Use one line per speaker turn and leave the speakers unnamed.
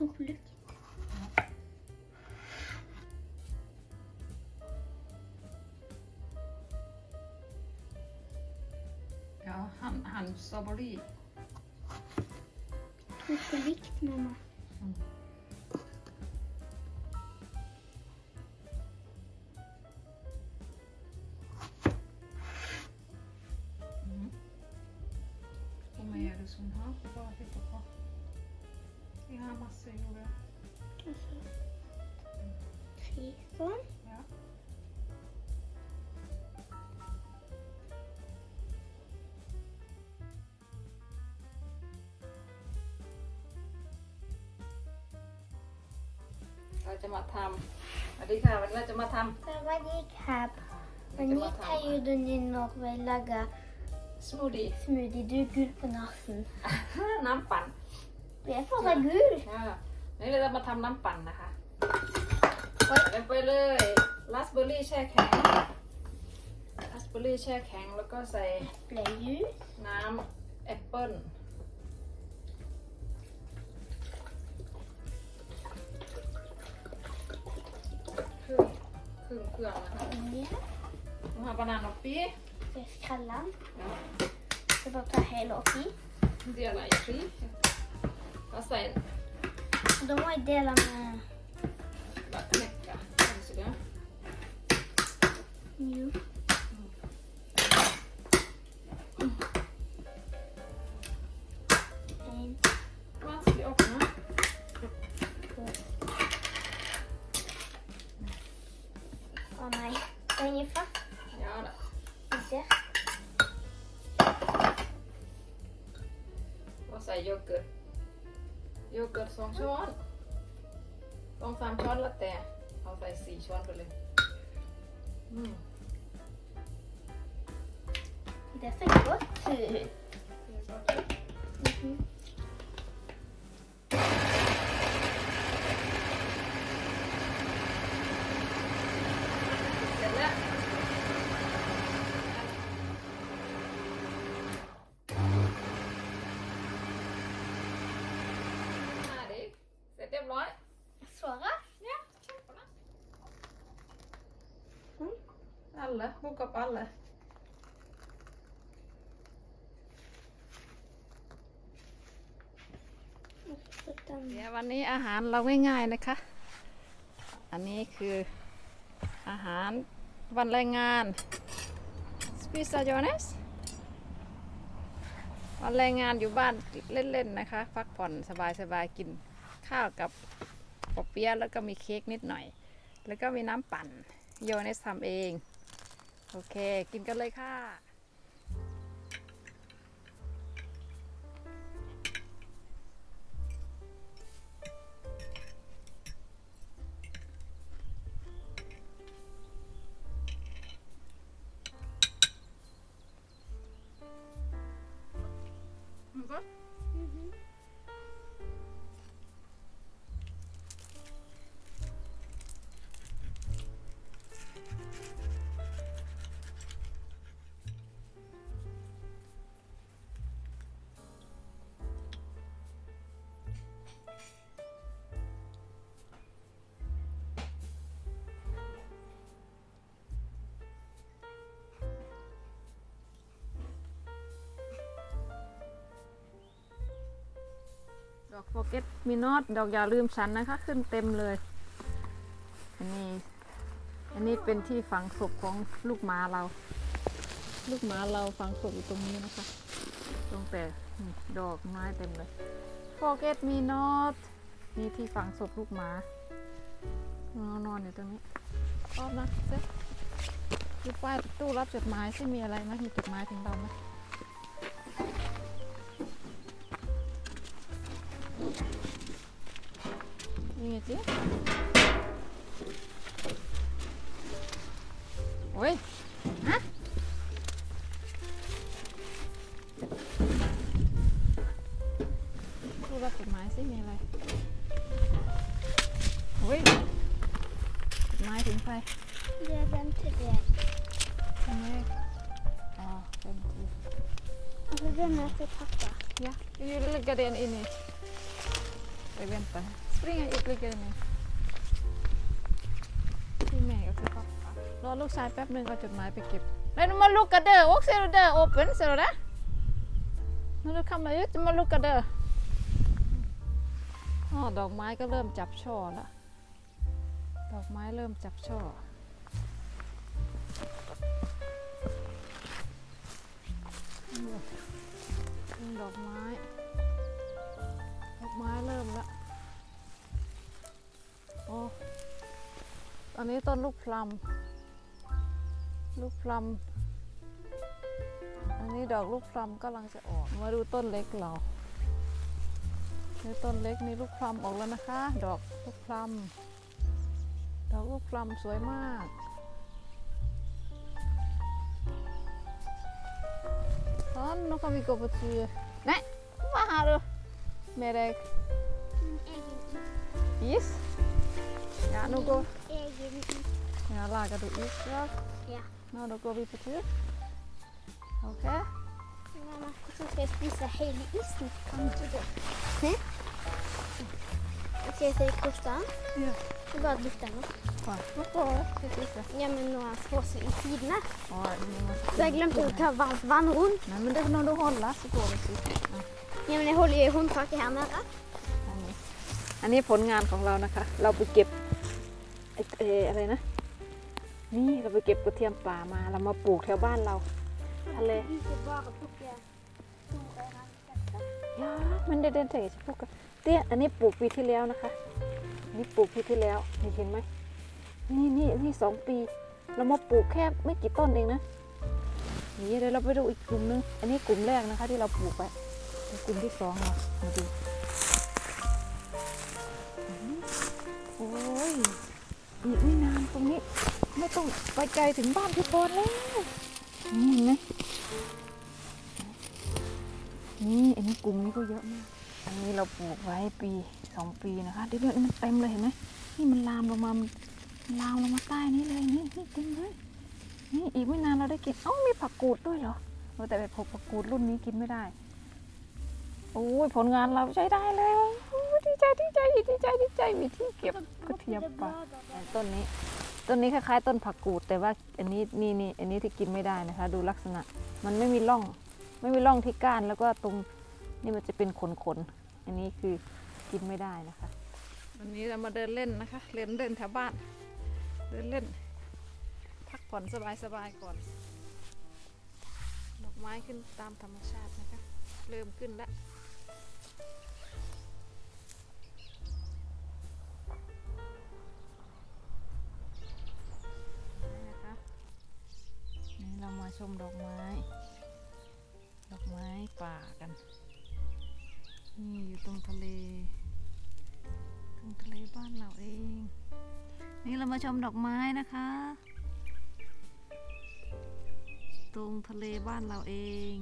otroligt. Ja, han, han sa både i.
Mycket vikt mamma.
Mm. Mm. Får man göra det som han har hittat på. Bare titta på. Vi har masse jordbær.
Och så tre sån.
Ja. เราจะมาทำสวัสดีค่ะวันนี้เราจะมาท
Sawadee krab.
Det
Men
kan
ni
man ta
kan ju då ni når vi lager ำ
สมูทตี้
smoothie. Du er gul på nesen.
น้ำปั่น
Vi er for deg gul.
ค่ะนี่เราจะมาทำน้ำปั่นนะคะใส่กันไปเลยราสเบอร์รี่แช่แข็งราสเบอร์รี่แช่แข็งแล้วก็ใส่
Eplejus.
น้ำแอปเปิ้ลครึ่งครึ่งเครื่องนะคะ
Olje.
ต้องหาบานานาปี
Så jeg skreller den.
เนาะ
Så bare ta hele oppi.
เดี๋ย วอะไรปีแล้วใส่
Og da må jeg dele med
แบบเน็กอะรู้สึกนะ
mjølk. En,
Vanskelig å
Du ser.
Og så yoghurt. Yoghurt สองช้อนสองสามช้อนละแต่เอาใส่สี่ช้อนไปเลยอืม
Det ser godt ut.
เดี๋ยวก็
Mhm.
เสร็จแล้วอะดิ เสร็จเรียบร้อย
Svaret?
Ja, kjempebra. Mm. Alle. Bok opp alle.
Sett den.
เดี๋ยววันนี้อาหารเราง่ายๆนะคะ อันนี้คืออาหารวันแรงงาน Spisa Jonas วันแรงงานอยู่บ้านเล่นๆนะคะ พักผ่อนสบายๆกิน ข้าวกับปอเปี๊ยะแล้วก็มีเค้กนิดหน่อย แล้วก็มีน้ำปั่นโยเนสทำเอง โอเค กินกันเลยค่ะ ดอกโฟเกตมีนอตดอกอย่าลืมฉันนะคะ ขึ้นเต็มเลย อันนี้ อันนี้เป็นที่ฝังศพของลูกหมาเรา ลูกหมาเราฝังศพอยู่ตรงนี้นะคะ ตรงแต่ดอกไม้เต็มเลยโฟเกตมีนอตนี่ที่ฝังศพลูกหมานอนนอนอยู่ตรงนี้ชอบนะเซ็ดูป้ายตู้รับจดหมายที่มีอะไรไหมมีจดหมายถึงเราไหม นี่ไงจิโอ้ย ฮะ ดูรับจดหมายสิ มีอะไร โอ้ยจดหมายถึงใคร
Det er den til deg.
ทำไมอ๋อเป็นที่
Og så den er til pappa.
Ja, vi lägger den in i... Jag väntar. Spring ut, lägger den in. ที่แม่ก็คือ pappa รอลูกชายแป๊บหนึงเอาจดหมายไปเก็บแล้วมาลูกกระเดอโอ๊กเซโรเดอโอเปนเซโรนะนู่นคำเลยจะมาลุกกันเดออ๋อดอกไม้ก็เริ่มจับช่อละดอกไม้เริ่มจับช่อดอกไม้ อันนี้ต้นลูกพลัม ลูกพลัม อันนี้ดอกลูกพลัมกำลังจะออก มาดูต้นเล็กเราในต้นเล็กนี่ลูกพลัมออกแล้วนะคะ ดอกลูกพลัม ดอกลูกพลัมสวยมากตอนนกเขามีกบฏีเน่มาหาดูเมเด็ก
Egen
Yes. Ja, nu går...
Egen
Ja, lager du is, ja?
Ja.
Nå, da går vi på tur. Okay.
Mamma, hvordan skal jeg spise hele isen? Kan ikke du? Se. Ok, så det koster den.
Ja.
Så bare bytt den opp.
Ja, nå går det. Skal vi se.
Ja, men nå er den frosset i sidene.
Oj, nu måste
Så jeg glemte å ta varmt vann rundt.
Nej, men det är när du håller så går det sist. Ja.
Ja, men jeg holder jo i håndtaket her nede.
อันนี้อันนี้ผลงานของเรานะคะ เราไปเก็บไอ้ เอออะไรนะ นี่เราไปเก็บกระเทียมป่ามาเรามาปลูกแถวบ้านเราทะเล
Ikke bare plukke store ranketter.
ยามันได้เดินเฉยๆพวกกันเตี้ยอันนี้ปลูกปีที่แล้วนะคะนนี้ปลูกปีที่แล้วนี่เห็นไหมนี่นี่นี่สองปี เรามาปลูกแค่ไม่กี่ต้นเองนะนี่เดี๋ยวเราไปดูอีกกลุ่มนึง อันนี้กลุ่มแรกนะคะ ที่เราปลูกไปกลุ่มที่สองเรามาดู ไม่ต้องไปไกลถึงบ้านพี่ปอนแล้วนี่เห็นไหมนี่อันนี้กลุ่มนี้ก็เยอะมาก อันนี้เราปลูกไว้ปีสองปีนะคะเดี๋ยวนี้มันเต็มเลยเห็นไหมนี่มันลามลงมาลามลงมาใต้นี้เลยนี่นี่เต็มเลยนี่อีกไม่นานเราได้กินเอ้ามีผักกูดด้วยเหรอเออแต่แบบผักกูดรุ่นนี้กินไม่ได้โอ้ยผลงานเราใช้ได้เลยโอ้ยดีใจดีใจดีใจดีใจมีที่เก็บกระเทียมป่าต้นนี้ ต้นนี้คล้ายๆ ต้นผักกูด แต่ว่าอันนี้นี่นี่อันนี้ที่กินไม่ได้นะคะ ดูลักษณะมันไม่มีร่อง ไม่มีร่องที่ก้านแล้วก็ตรงนี่มันจะเป็นขนๆอันนี้คือกินไม่ได้นะคะวันนี้เรามาเดินเล่นนะคะเล่นเล่นแถวบ้าน เดินเล่น พักผ่อนสบายๆก่อน ดอกไม้ขึ้นตามธรรมชาตินะคะ เริ่มขึ้นแล้ว เรามาชมดอกไม้ ดอกไม้ป่ากัน นี่อยู่ตรงทะเล ตรงทะเลบ้านเราเอง นี่เรามาชมดอกไม้นะคะ ตรงทะเลบ้านเราเอง